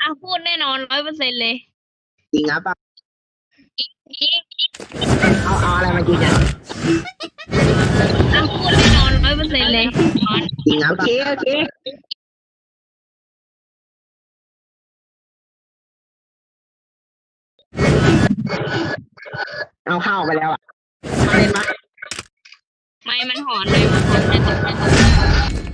อะพูดแน่นอนร้อยเปอร์เซ็นต์เลยจริงครับเอาเอาอะไรมาจริงอะอ่พูดแน่นอนร้อยเปอร์เซ็นต์เลยจริงครับโอเคโอเคเอาเข้าไปแล้วอะเาเล่นมาไม่มันหอนเลยมันหอนจะตกจะตก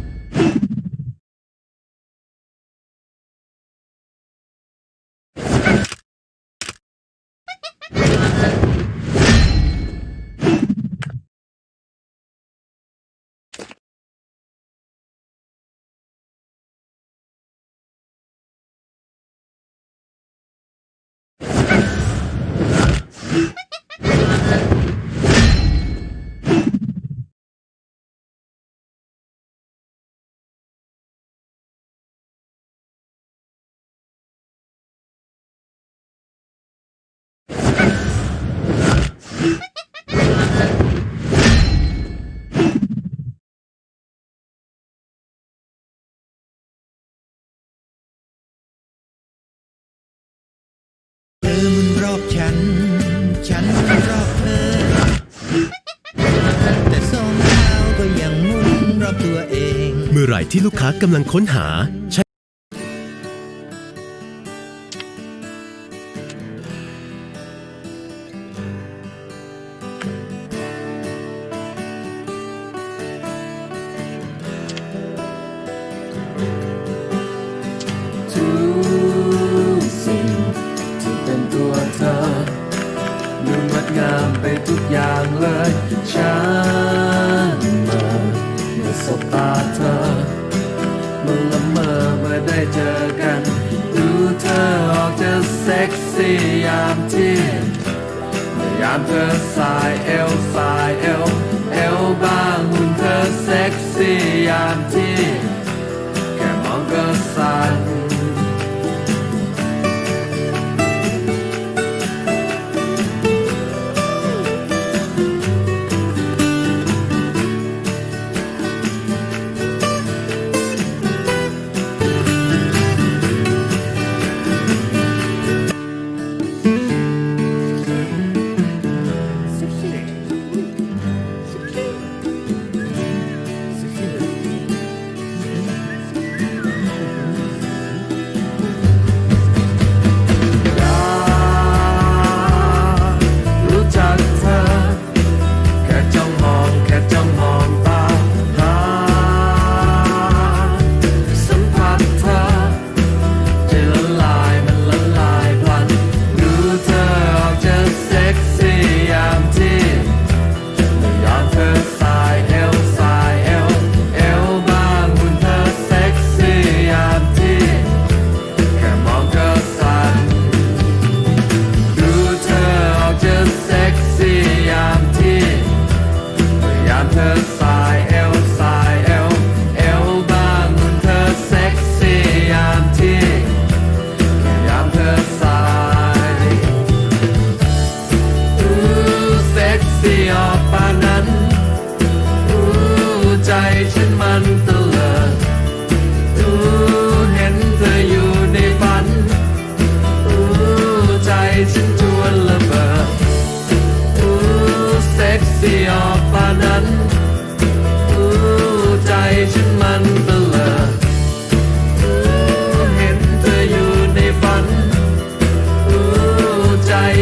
ที่ลูกค้ากำลังค้นหา ใช้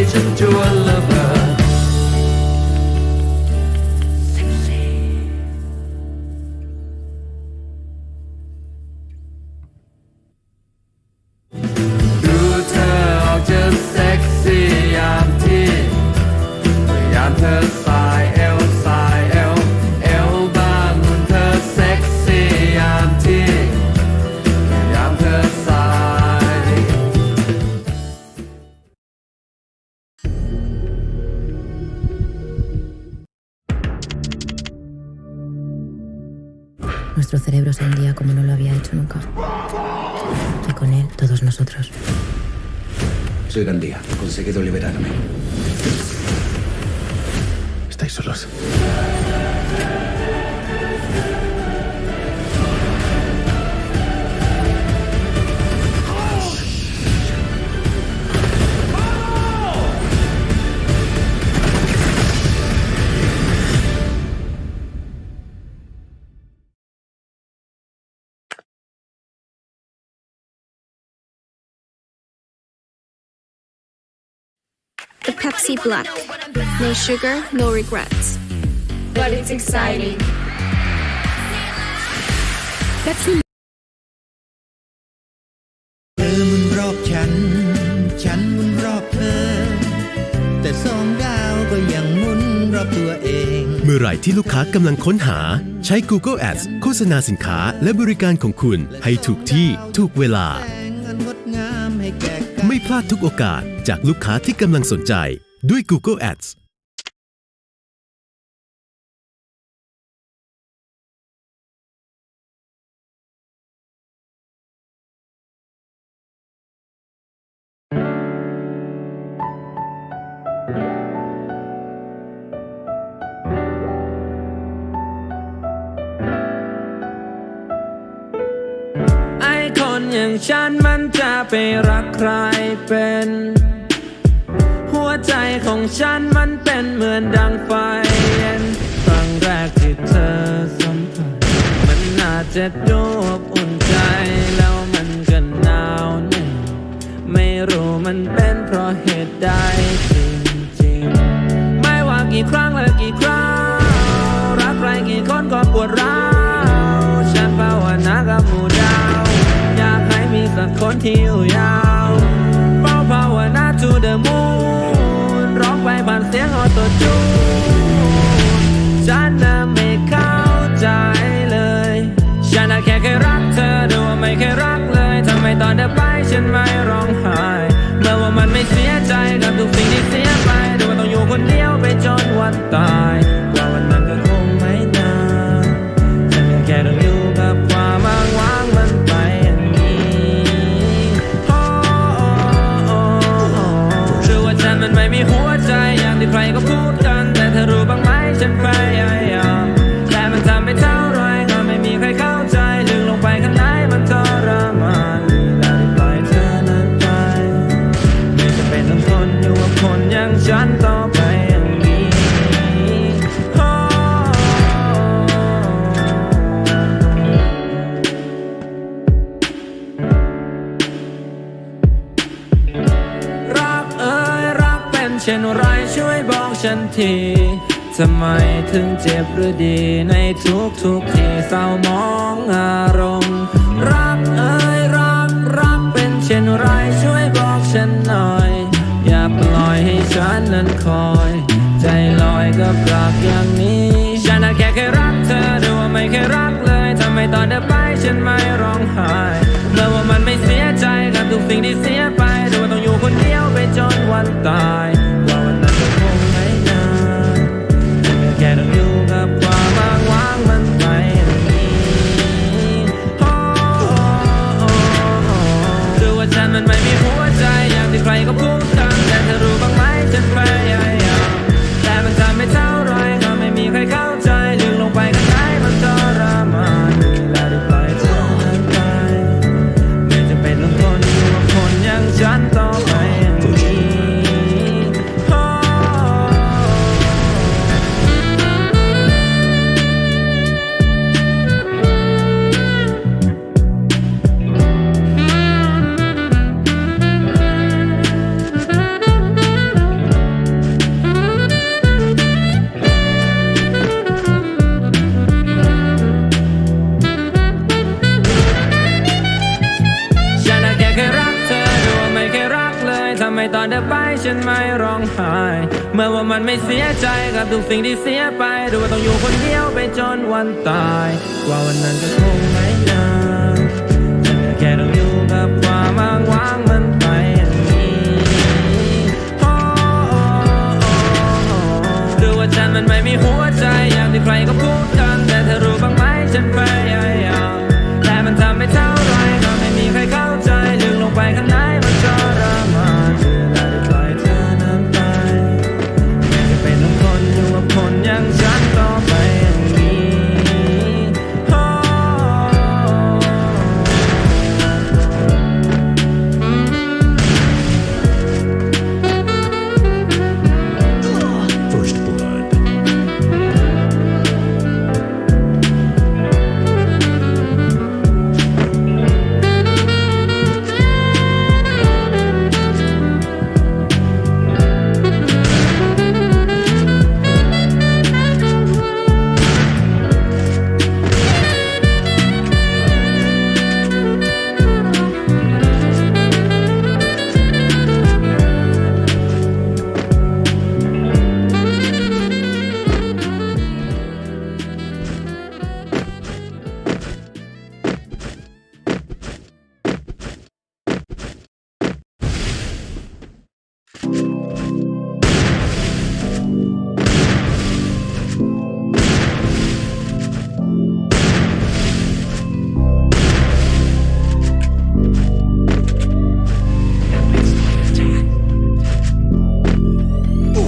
dedication to a lover. conseguido liberarme. Pepsi Black. No sugar, no regrets. But it's exciting. Pepsi เธอหมุนรอบฉัน ฉันหมุนรอบเธอ แต่สองดาวก็ยังหมุนรอบตัวเอง เมื่อไหร่ที่ลูกค้ากำลังค้นหา ใช้ Google Ads โฆษณาสินค้าและบริการของคุณให้ถูกที่ถูกเวลาแสงอันงดงามให้แก่กันไม่พลาดทุกโอกาสจากลูกค้าที่กำลังสนใจ ด้วย Google Ads ไอคนอย่างฉันมันจะไปรักใครเป็น ใจของฉันมันเป็นเหมือนดังไฟเย็นครั้งแรกที่เธอสัมผัสมันน่าจะดูอบอุ่นใจแล้วมันก็หนาวเหนึ่งไม่รู้มันเป็นเพราะเหตุใดจริงๆ ไม่ว่ากี่ครั้งและกี่คราวรักใครกี่คนก็ปวดร้าวฉันภาวนากับหมู่ดาว อยากให้มีสักคนที่อยู่ยาว อนเธอไปฉันไม่ร้องไห้เมื่อว่ามันไม่เสียใจกับทุกสิ่งที่เสียไปดูว่าต้องอยู่คนเดียวไปจนวันตาย นทีทำไมถึงเจ็บหรือดีในทุกทุกที่เศร้ามองอารมณ์ รักเอ่ยรักรักเป็นเช่นไรช่วยบอกฉันหน่อย อย่าปล่อยให้ฉันนั้นคอย ใจลอยกับรักอย่างนี้ ฉันแค่เคยรักเธอดูว่าไม่เคยรักเลยทำไมตอนเธอไปฉันไม่ร้องไห้เมื่อว่ามันไม่เสียใจกับทุกสิ่งที่เสียไปดูว่าต้องอยู่คนเดียวไปจนวันตาย ไมตอนเธอไปฉันไม่ร้องไห้ เมื่อว่ามันไม่เสียใจกับทุกสิ่งที่เสียไปดูว่าต้องอยู่คนเดียวไปจนวันตาย ว่าวันนั้นก็คงไม่นานแค่ต้องอยู่กับความอ้างว้างมันไปอย่างนี้โอ้หรือว่าฉันมันไม่มีหัวใจอย่างที่ใครก็พูดกันแต่เธอรู้บ้างไหมฉันพย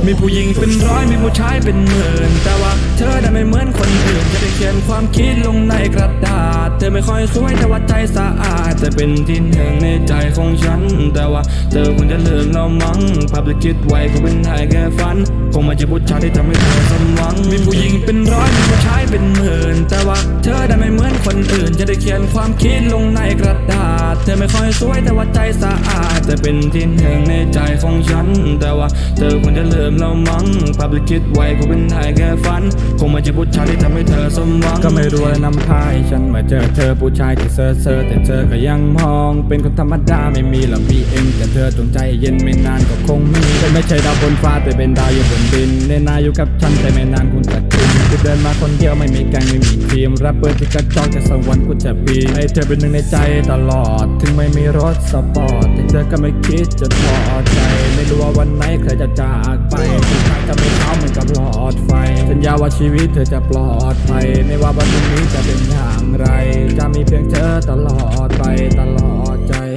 มีผู้หญิงเป็นร้อยมีผู้ชายเป็นหมื่น แต่ว่าเธอได้ไม่เหมือนคนอื่นจะได้เขียนความคิดลงในกระดาษ เธอไม่ค่อยสวยแต่ว่าใจสะอาดจะเป็นที่หนึ่งในใจของฉัน แต่ว่าเธอคงจะเลือกเรามั้งภาพที่คิดไว้ก็เป็นได้แค่ฝัน คงไม่ใช่ผู้ชายที่ทำให้เธอสมหวัง มีผู้หญิงเป็นร้อยมีผู้ชายเป็นหมื่น แต่ว่าเธอได้ไม่เหมือนคนอื่น จะได้เขียนความคิดลงในกระดาษ เธอไม่ค่อยสวยแต่ว่าใจสะอาดจะเป็นที่หนึ่งในใจของฉัน แต่ว่าเธอควรจะเริ่มเรามั้งภาพที่คิดไว้ก็เป็นได้แค่ฝัน คงไม่ใช่ผู้ชายที่ทำให้เธอสมหวัง ก็ไม่รู้อะไรนำพาให้ฉันมาเจอเธอผู้ชายที่เซอร์เซอร์แต่เธอก็ยังมอง เป็นคนธรรมดาไม่มีหรอกบีเอ็มแต่เธอจงใจเย็นไม่นานก็คงมีแต่ไม่ใช่ดาวบนฟ้าแต่เป็นดาวอยู่บนดินเนนาอยู่กับฉันแต่ไม่นานคุณจะคืนกูเดินมาคนเดียวไม่มีแกงไม่มีทีมรับเปิดที่กระจอกจากสวรรค์กูจะปีนให้เธอเป็นหนึ่งในใจตลอด ถึงไม่มีรถสปอร์ตแต่เธอก็ไม่คิดจะท้อใจ ไม่รู้ว่าวันไหนใครจะจากไปทุกครั้งจะไม่เท้าเหมือนกับหลอดไฟ สัญญาว่าชีวิตเธอจะปลอดภัยไม่ว่าวันพรุ่งนี้จะเป็นอย่างไร จะมีเพียงเธอตลอดไปตลอด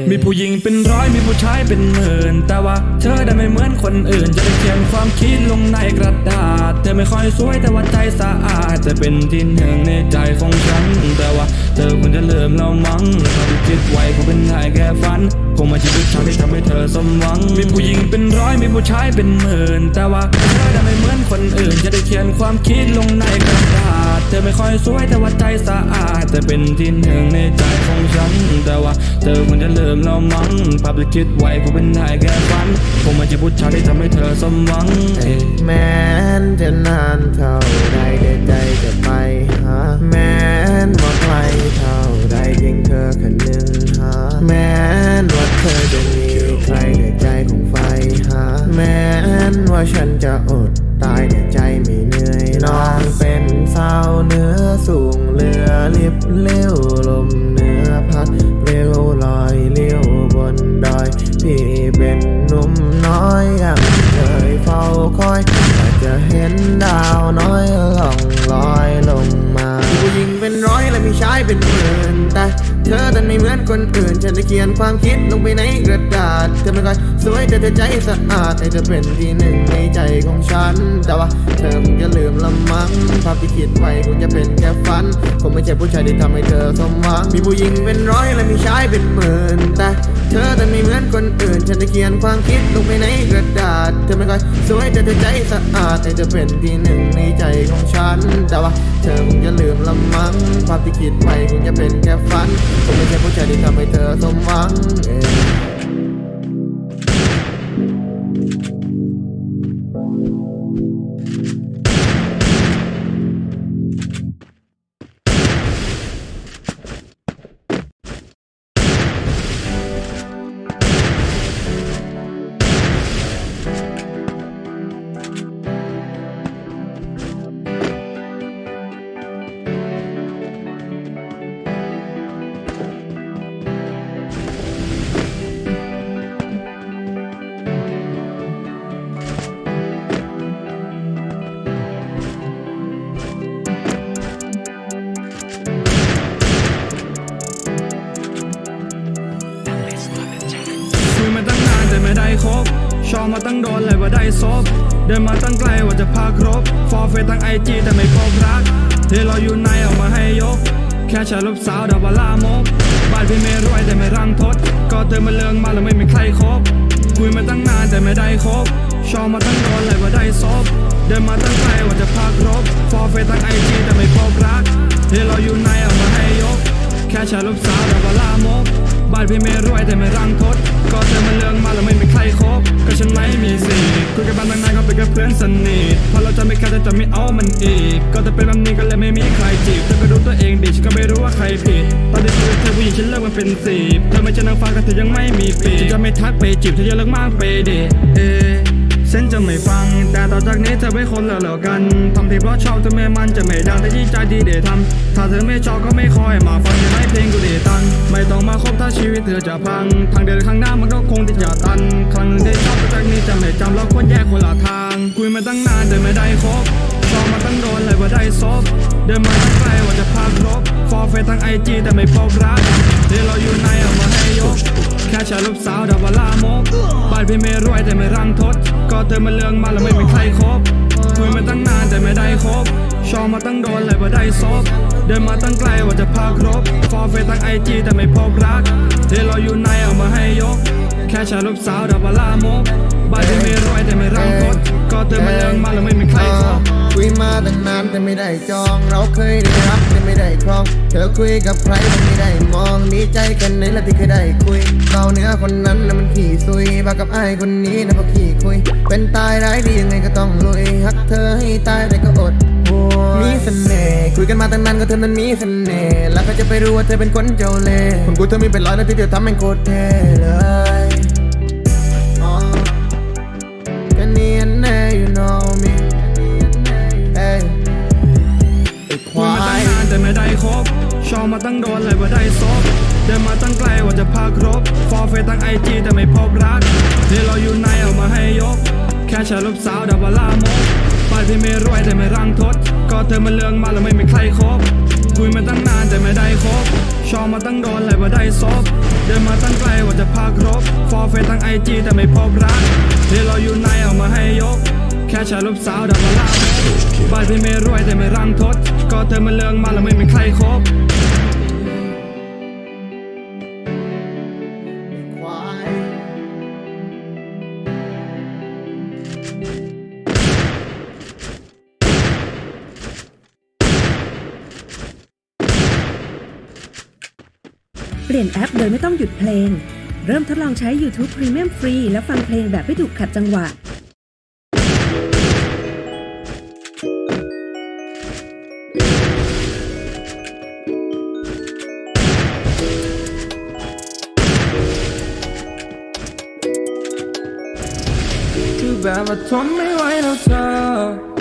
มีผู้หญิงเป็นร้อยมีผู้ชายเป็นหมื่น แต่ว่าเธอได้ไม่เหมือนคนอื่น จะได้เขียนความคิดลงในกระดาษ เธอไม่ค่อยสวยแต่ว่าใจสะอาดจะเป็นที่หนึ่งในใจของฉัน แต่ว่าเธอควรจะเริ่มเรามั้งถ้าที่คิดไว้ก็เป็นได้แค่ฝันคงม่ใช่ผู้ชายที่ทำให้เธอสมหวัง มีผู้หญิงเป็นร้อยมีผู้ชายเป็นหมื่น แต่ว่าเธอได้ไม่เหมือนคนอื่น จะได้เขียนความคิดลงในกระดาษ เธอไม่ค่อยสวยแต่ว่าใจสะอาดจะเป็นที่หนึ่งในใจ ฉัน แต่ว่าเธอควรจะเริ่มเรามั้งภาพที่คิดไว้ก็เป็นได้แค่ฝันคงไม่ใช่ผู้ชาที่ทำให้เธอสมหวังแม้นจะนานเท่าใดเดี๋ยวใจจะไปหาแม้นว่าไกลเท่าใดเพียงเธอค่หนึ่งหาแม้นว่าเธอจะมีใครเดี๋ยวใจคงไฟหาแม้นว่าฉันจะอดตายเดี๋ยวใจไม่เหนื่อยนอนเป็นสาวเนื้อสูงเรือลิบเลี้ยวลม เป็นหนุ่มน้อยยังเคยเฝ้าคอยแต่จะเห็นดาวน้อยล่องลอยลงมาผู้หญิงเป็นร้อยและมีชายเป็นหมื่นแต่ เธอดันไม่เหมือนคนอื่น ฉันจะเขียนความคิดลงไปในกระดาษ เธอไม่ค่อยสวยแต่เธอใจสะอาดให้เธอเป็นที่หนึ่งในใจของฉัน แต่ว่าเธอคงจะลืมละมั้งภาพที่คิดไว้คงจะเป็นแค่ฝัน คงไม่ใช่ผู้ชายที่ทำให้เธอสมหวัง มีผู้หญิงเป็นร้อยและมีชายเป็นหมื่น แต่เธอแต่ไม่เหมือนคนอื่น ฉันจะเขียนความคิดลงไปในกระดาษ เธอไม่ค่อยสวยแต่เธอใจสะอาดให้เธอเป็นที่หนึ่งในใจของฉัน แต่ว่า อคงจะลืมละมั้งภาพที่คิดไปคงจะเป็นแค่ฝันคงไม่ใช่ผู้ชายที่ทำให้เธอสมหวังเอง ว่าได้ซบเดินมาตั้งไกลว่าจะพาครบ ฟอร์เฟตั้งไอจีแต่ไม่พบรักเทเราอยู่ในออกมาให้ยก แค่ชายรูปสาวดาวบาลามกบ้านพี่ไม่รวยแต่ไม่รังทด ก็เธอมาเลืองมาแล้วไม่มีใครคบ คุยมาตั้งนานแต่ไม่ได้คบ ชอบมาตั้งโดนเลยว่าได้ซบเดินมาตั้งไกลว่าจะพาครบ ฟอร์เฟตั้งไอจีแต่ไม่พบรักเทเราอยู่ในออกมาให้ยก แค่ชายรูปสาวดาวบาลามกบ้านพี่ไม่รวยแต่ไม่รังทด ก็เธอมาเลืองมาแล้วไม่มีใครคบก็ฉันไม่ คุยกันบ้านตั้งนานก็เป็นแค่เพื่อนสนิทพอเราจะไม่แค่แต่จะไม่เอามันอีก ก็จะเป็นแบบนี้ก็เลยไม่มีใครจีบเธอก็ดูตัวเองดีฉันก็ไม่รู้ว่าใครผิด ตอนที่คุยกับเธอผู้หญิงฉันเลิกมันเป็นสิบเธอไม่ใช่นางฟ้าก็เธอยังไม่มีปีฉันจะไม่ทักไปจีบเธอจะเลิกมากไปดิเอ ฉันจะไม่ฟัง แต่ต่อจากนี้เธอเป็นคนเลิกๆกันทำที่เพราะชอบเธอไม่มันจะไม่ดังแต่ที่ใจดีเดทำถ้าเธอไม่ชอบก็ไม่คอยมาฟังอย่าให้เพลงกูเดตันไม่ต้องมาคบถ้าชีวิตเธอจะพัง ทางเดินข้างหน้ามันก็คงที่จะตัน ครั้งหนึ่งที่ชอบต่อจากนี้จะไม่จำเราควรแยกคนละทาง คุยมาตั้งนานแต่ไม่ได้คบ ชอบมาตั้งโดนเลยว่าได้ซบเดินมาตั้งไกลว่าจะพาครบฟอร์เฟทั้งไอจีแต่ไม่พบรักเดี๋ยวเราอยู่ในเอามาให้ยก แค่ชายรูปสาวดาวลามกบ้านพี่ไม่รวยแต่ไม่รังทด ก็เธอมาเลืองมาแล้วไม่มีใครคบคุยมาตั้งนานแต่ไม่ได้คบชอมาตั้งโดนเลยว่าได้ซบเดินมาตั้งไกลว่าจะพาครบฟอร์เฟทั้งไอจีแต่ไม่พบรักเดี๋ยวเราอยู่ในเอามาให้ยก แค่ชายรูปสาวดาวลามกบ้านพี่ไม่รวยแต่ไม่รังทด ก็เธอมาเลืองมาแล้วไม่มีใครคบ คุยมาตั้งนานแต่ไม่ได้จอง เราเคยได้รับแต่ไม่ได้ครอง เธอคุยกับใครแต่ไม่ได้มองดีใจกันในละที่เคยได้คุยเราเนื้อคนนั้นนะมันขี่ซุยบากับไอ้คนนี้นะพอขี่คุย เป็นตายร้ายดียังไงก็ต้องลุยฮักเธอให้ตายแต่ก็อดโวมีเสน่ห์คุยกันมาตั้งนานก็เธอนั้นมีเสน่ห์แล้วก็จะไปรู้ว่าเธอเป็นคนเจ้าเล่ห์คนกูเธอมีเป็นร้อยนะที่เธอทำเป็นโคตรเท่เลย คคุยมาตั้งนานแต่ไม่ได้ครบชอบมาตั้งโดนเลยว่าได้ซบเดินมาตั้งไกลว่าจะพาครบ ฟอร์เฟททั้งไอจีแต่ไม่พบรักเดี๋ยวเราอยู่ในเอามาให้ยก แค่ชายรูปสาวดาวลามกบ้านพี่ไม่รวยแต่ไม่รังทด ก็เธอมาเลืองมาแล้วไม่มีใครครบคุยมาตั้งนานแต่ไม่ได้ครบ ชอบมาตั้งโดนเลยว่าได้ซบเดินมาตั้งไกลว่าจะพาครบ ฟอร์เฟททั้งไอจีแต่ไม่พบรักเดี๋ยวเราอยู่ในเอามาให้ยก แค่ชายรูปสาวดาวลามกบ้านพี่ไม่รวยแต่ไม่รังทด ก็เธอมาเลืองมาแล้วไม่มีใครคบเปลี่ยนแอปโดยไม่ต้องหยุดเพลง เริ่มทดลองใช้ YouTube Premium ฟรี และฟังเพลงแบบไม่ถูกขัดจังหวะ คือแบบว่าทนไม่ไหวแล้วเธอ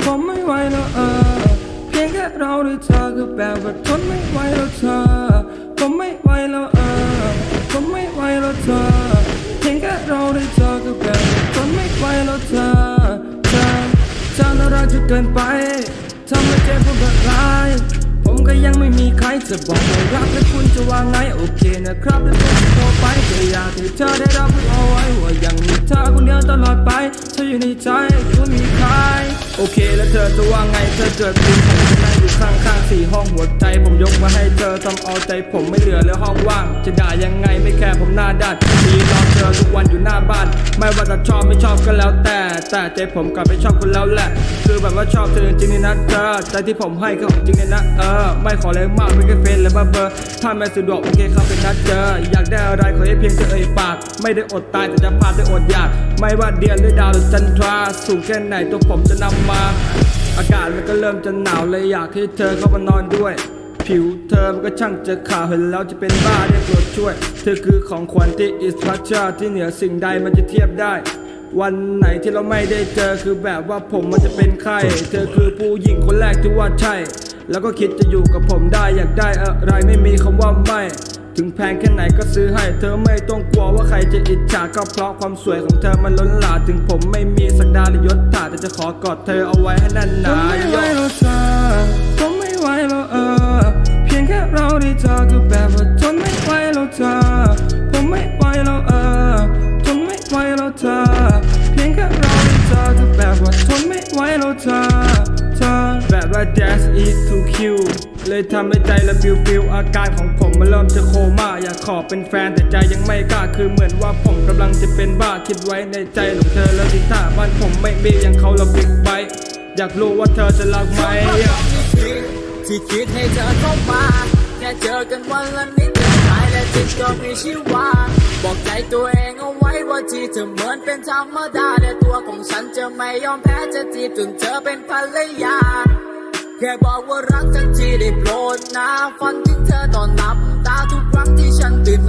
ทนไม่ไหวแล้วเออเพียงแค่เราได้เธอคือแบบว่าทนไม่ไหวแล้วเธอทนไม่ไหวแล้วเออทนไม่ไหวแล้วเธอเพียงแค่เราได้เธอคือแบบว่าทนไม่ไหวแล้วเธอเธอเธอน่ารักจนเกินไป ทำให้ใจผมละลายผมก็ยังไม่มีใครจะบอกว่ารักและคุณจะว่าไงโอเคนะครับแล้วผมจะโทรไปก็อยากให้เธอได้รับรู้เอาไว้ว่ายังมีเธอคนเดียวตลอดไปเธออยู่ในใจไม่มีใครโอเคแล้วเธอจะว่าไงเธอเกิดเป็นผมจะนั่งอยู่ข้างๆสี่ห้องหัวใจผมยกมาให้เธอทำเอาใจผมไม่เหลือแล้วห้องว่าง จะด่ายังไงไม่แค่ผมหน้าด้านมีรอเธอทุกวันอยู่หน้าบ้าน ไม่ว่าจะชอบไม่ชอบก็แล้วแต่ แต่ใจผมกลับไปชอบคุณแล้วแหละ คือแบบว่าชอบเธอจริงๆนี่นะเธอใจที่ผมให้เขาจริงๆเลยนะเออ ไม่ขออะไรมากไม่แค่เฟซและบับเบอร์ ถ้าไม่สะดวกโอเคครับเป็นนัดเจอ อยากได้อะไรขอให้เพียงเธอเอ่ยปาก ไม่ได้อดตายแต่จะพาไปอดอยาก ไม่ว่าเดือนหรือดาวหรือจันทรา สูงแค่ไหนตัวผมจะนำมา อากาศมันก็เริ่มจะหนาวเลยอยากให้เธอเข้ามานอนด้วย ผิวเธอมันก็ช่างจะขาวเห็นแล้วจะเป็นบ้าเรียกโปรดช่วย เธอคือของขวัญที่อิสพัชชาที่เหนือสิ่งใดมันจะเทียบได้ วันไหนที่เราไม่ได้เจอคือแบบว่าผมมันจะเป็นไข้ เธอคือผู้หญิงคนแรกที่ว่าใช่ แล้วก็คิดจะอยู่กับผมได้อยากได้อะไรไม่มีคำว่าไม่ถึงแพงแค่ไหนก็ซื้อให้ เธอไม่ต้องกลัวว่าใครจะอิจฉาก็เพราะความสวยของเธอมันล้นหลามถึงผมไม่มีสักดาหรือยศถาแต่จะขอกอดเธอเอาไว้ให้แน่นหนา เลยทำให้ใจละฟิวฟิวอาการของผมมันเริ่มจะโคม่าอยากขอเป็นแฟนแต่ใจยังไม่กล้าคือเหมือนว่าผมกำลังจะเป็นบ้าคิดไว้ในใจหลงเธอแล้วที่ถ้าบ้านผมไม่มีอย่างเขาเราบิ๊กไบอยากรู้ว่าเธอจะรักไหมที่คิดให้เธอเข้ามาแค่เจอกันวันละนิดเดียวกายและจิตก็มีชีวาบอกใจตัวเองเอาไว้ว่าที่เธอเหมือนเป็นธรรมดาแต่ตัวของฉันจะไม่ยอมแพ้จะจีบจนเธอเป็นภรรยา แค่บอกว่ารักทันทีได้โปรดนะฝันถึงเธอตอนนับ ตาทุกครั้งที่ฉันตื่นน